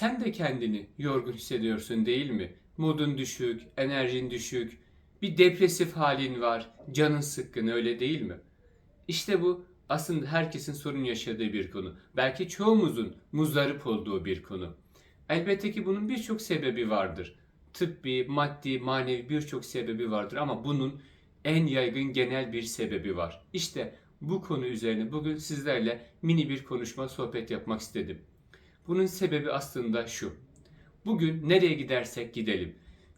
Sen de kendini yorgun hissediyorsun değil mi? Modun düşük, enerjin düşük, bir depresif halin var, canın sıkkın öyle değil mi? İşte bu aslında herkesin sorun yaşadığı bir konu. Belki çoğumuzun muzdarip olduğu bir konu. Elbette ki bunun birçok sebebi vardır. Tıbbi, maddi, manevi birçok sebebi vardır ama bunun en yaygın genel bir sebebi var. İşte bu konu üzerine bugün sizlerle mini bir konuşma, sohbet yapmak istedim. Bunun sebebi aslında şu. Bugün nereye gidersek gidelim.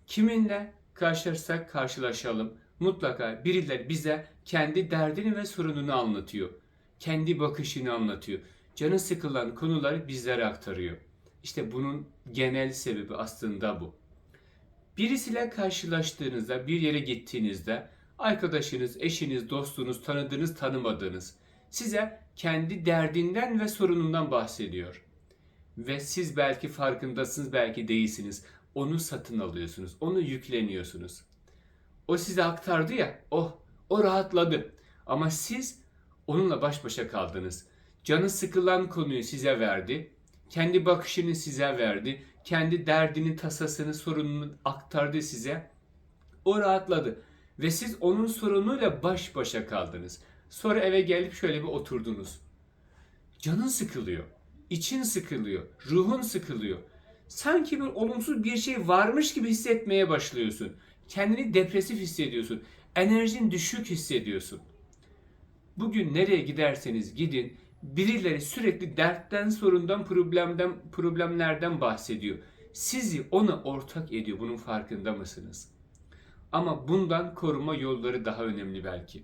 Kiminle karşılaşsak karşılaşalım. Mutlaka birileri bize kendi derdini ve sorununu anlatıyor. Kendi bakışını anlatıyor. Canı sıkılan konuları bizlere aktarıyor. İşte bunun genel sebebi aslında bu. Birisiyle karşılaştığınızda, bir yere gittiğinizde arkadaşınız, eşiniz, dostunuz, tanıdığınız, tanımadığınız size kendi derdinden ve sorunundan bahsediyor. Ve siz belki farkındasınız, belki değilsiniz. Onu satın alıyorsunuz, onu yükleniyorsunuz. O size aktardı ya, oh, o rahatladı. Ama siz onunla baş başa kaldınız. Canı sıkılan konuyu size verdi. Kendi bakışını size verdi. Kendi derdini, tasasını, sorununu aktardı size. O rahatladı. Ve siz onun sorunuyla baş başa kaldınız. Sonra eve gelip şöyle bir oturdunuz. Canın sıkılıyor. İçin sıkılıyor. Ruhun sıkılıyor. Sanki bir olumsuz bir şey varmış gibi hissetmeye başlıyorsun. Kendini depresif hissediyorsun. Enerjin düşük hissediyorsun. Bugün nereye giderseniz gidin birileri sürekli dertten, sorundan, problemden, problemlerden bahsediyor. Sizi ona ortak ediyor. Bunun farkında mısınız? Ama bundan koruma yolları daha önemli belki.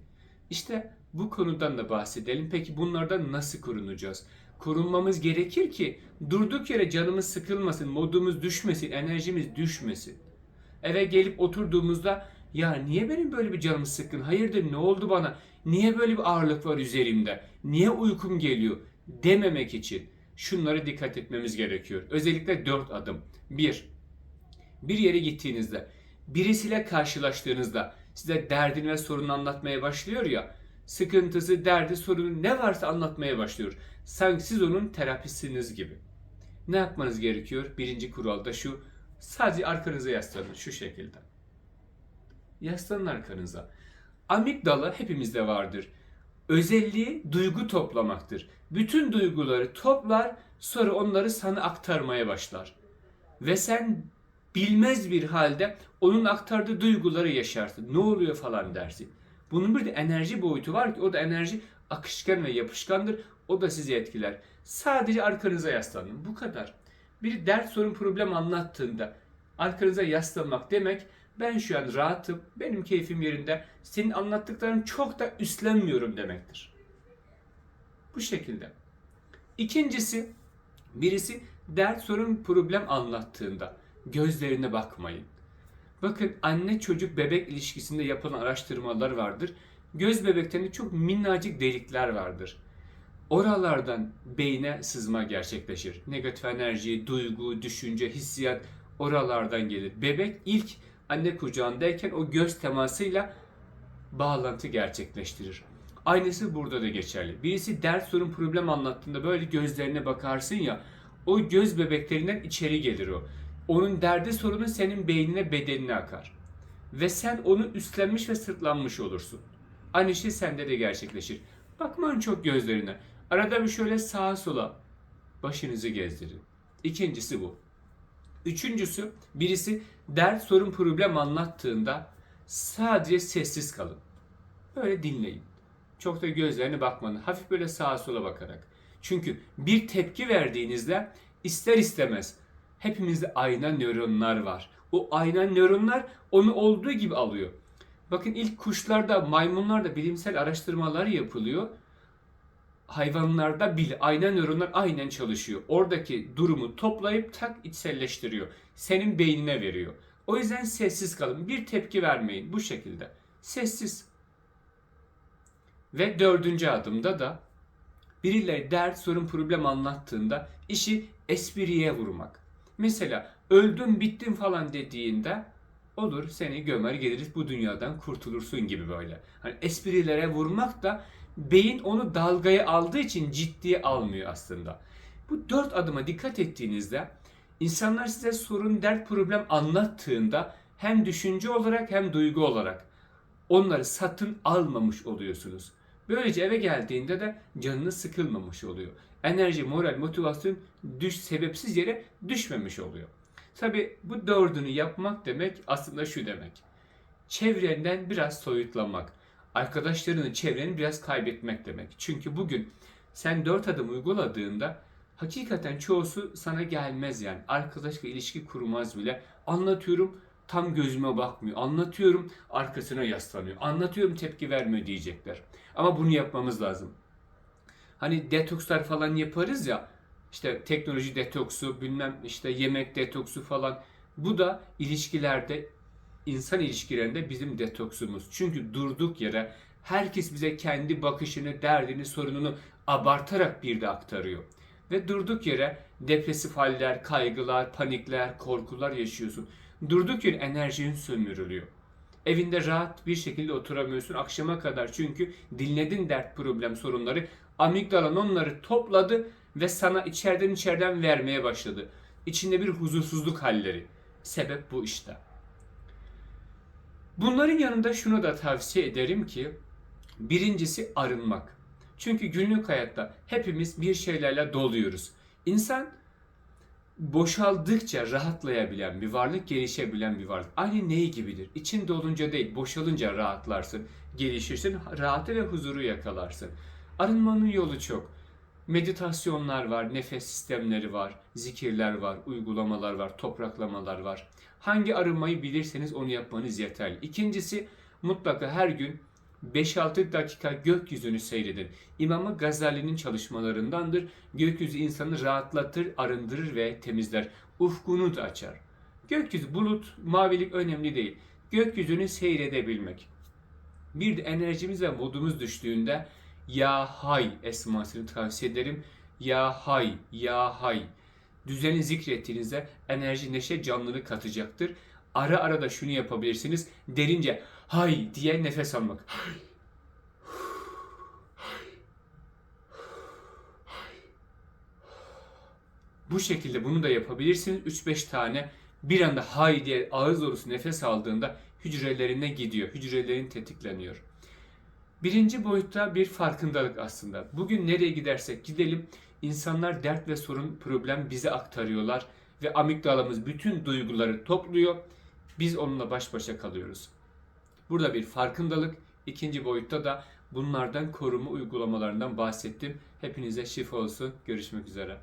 İşte bu konudan da bahsedelim. Peki bunlardan nasıl korunacağız? Korunmamız gerekir ki durduk yere canımız sıkılmasın, modumuz düşmesin, enerjimiz düşmesin. Eve gelip oturduğumuzda ya niye benim böyle bir canım sıkkın? Hayırdır ne oldu bana? Niye böyle bir ağırlık var üzerimde? Niye uykum geliyor? Dememek için şunlara dikkat etmemiz gerekiyor. Özellikle dört adım. Bir, bir yere gittiğinizde, birisiyle karşılaştığınızda size derdini ve sorununu anlatmaya başlıyor ya, sıkıntısı, derdi, sorunu ne varsa anlatmaya başlıyor. Sanki siz onun terapistsiniz gibi. Ne yapmanız gerekiyor? Birinci kural da şu, sadece arkanıza yaslanın şu şekilde. Yaslanın arkanıza. Amigdala hepimizde vardır. Özelliği duygu toplamaktır. Bütün duyguları toplar, sonra onları sana aktarmaya başlar. Ve sen bilmez bir halde onun aktardığı duyguları yaşarsın. Ne oluyor falan dersin. Bunun bir de enerji boyutu var ki o da enerji akışkan ve yapışkandır. O da sizi etkiler. Sadece arkanıza yaslanın. Bu kadar. Bir dert sorun problem anlattığında arkanıza yaslanmak demek ben şu an rahatım, benim keyfim yerinde, senin anlattıkların çok da üstlenmiyorum demektir. Bu şekilde. İkincisi, birisi dert sorun problem anlattığında gözlerine bakmayın. Bakın anne çocuk bebek ilişkisinde yapılan araştırmalar vardır. Göz bebeklerinde çok minnacık delikler vardır. Oralardan beyne sızma gerçekleşir. Negatif enerji, duygu, düşünce, hissiyat oralardan gelir. Bebek ilk anne kucağındayken o göz temasıyla bağlantı gerçekleştirir. Aynısı burada da geçerli. Birisi dert sorun problem anlattığında böyle gözlerine bakarsın ya o göz bebeklerinden içeri gelir o. Onun derdi sorunu senin beynine bedenine akar. Ve sen onu üstlenmiş ve sırtlanmış olursun. Aynı şey sende de gerçekleşir. Bakmayın çok gözlerine. Arada bir şöyle sağa sola başınızı gezdirin. İkincisi bu. Üçüncüsü birisi dert sorun problem anlattığında sadece sessiz kalın. Böyle dinleyin. Çok da gözlerine bakmayın. Hafif böyle sağa sola bakarak. Çünkü bir tepki verdiğinizde ister istemez hepimizde ayna nöronlar var. O ayna nöronlar onu olduğu gibi alıyor. Bakın ilk kuşlarda, maymunlarda bilimsel araştırmalar yapılıyor. Hayvanlarda bile ayna nöronlar aynen çalışıyor. Oradaki durumu toplayıp tak içselleştiriyor. Senin beynine veriyor. O yüzden sessiz kalın. Bir tepki vermeyin bu şekilde. Sessiz. Ve dördüncü adımda da birileri dert, sorun, problem anlattığında işi espriye vurmak. Mesela öldüm bittim falan dediğinde olur seni gömer geliriz bu dünyadan kurtulursun gibi böyle. Hani esprilere vurmak da beyin onu dalgaya aldığı için ciddiye almıyor aslında. Bu dört adıma dikkat ettiğinizde İnsanlar size sorun, dert, problem anlattığında hem düşünce olarak hem duygu olarak onları satın almamış oluyorsunuz. Böylece eve geldiğinde de canınız sıkılmamış oluyor. Enerji, moral, motivasyon düş sebepsiz yere düşmemiş oluyor. Tabi bu dördünü yapmak demek aslında şu demek. Çevrenden biraz soyutlanmak. Arkadaşlarını, çevreni biraz kaybetmek demek. Çünkü bugün sen dört adım uyguladığında hakikaten çoğusu sana gelmez yani. Arkadaşla ilişki kurmaz bile. Anlatıyorum tam gözüme bakmıyor. Anlatıyorum arkasına yaslanıyor. Anlatıyorum tepki vermiyor diyecekler. Ama bunu yapmamız lazım. Hani detokslar falan yaparız ya. İşte teknoloji detoksu, bilmem işte yemek detoksu falan. Bu da ilişkilerde, insan ilişkilerinde bizim detoksumuz. Çünkü durduk yere herkes bize kendi bakışını, derdini, sorununu abartarak bir de aktarıyor. Ve durduk yere depresif haller, kaygılar, panikler, korkular yaşıyorsun. Durduk yere enerjin sömürülüyor. Evinde rahat bir şekilde oturamıyorsun akşama kadar çünkü dinledin dert, problem, sorunları. Amigdalan onları topladı ve sana içeriden içeriden vermeye başladı. İçinde bir huzursuzluk halleri. Sebep bu işte. Bunların yanında şunu da tavsiye ederim ki birincisi arınmak. Çünkü günlük hayatta hepimiz bir şeylerle doluyoruz. İnsan boşaldıkça rahatlayabilen bir varlık, gelişebilen bir varlık. Aynı neyi gibidir? İçin dolunca değil, boşalınca rahatlarsın, gelişirsin, rahatı ve huzuru yakalarsın. Arınmanın yolu çok. Meditasyonlar var, nefes sistemleri var, zikirler var, uygulamalar var, topraklamalar var. Hangi arınmayı bilirseniz onu yapmanız yeterli. İkincisi mutlaka her gün 5-6 dakika gökyüzünü seyredin. İmamı Gazali'nin çalışmalarındandır. Gökyüzü insanı rahatlatır, arındırır ve temizler. Ufkunu da açar. Gökyüzü, bulut, mavilik önemli değil. Gökyüzünü seyredebilmek. Bir de enerjimiz ve modumuz düştüğünde Ya Hay esmasını tavsiye ederim. Ya Hay, Ya Hay. Düzeni zikrettiğinizde enerji, neşe, canlılık katacaktır. Ara ara da şunu yapabilirsiniz. Derince hay diye nefes almak. Bu şekilde bunu da yapabilirsiniz. 3-5 tane bir anda hay diye ağız dolusu nefes aldığında hücrelerine gidiyor. Hücrelerin tetikleniyor. Birinci boyutta bir farkındalık aslında. Bugün nereye gidersek gidelim insanlar dert ve sorun, problem bize aktarıyorlar ve amigdalamız bütün duyguları topluyor. Biz onunla baş başa kalıyoruz. Burada bir farkındalık, ikinci boyutta da bunlardan koruma uygulamalarından bahsettim. Hepinize şifa olsun. Görüşmek üzere.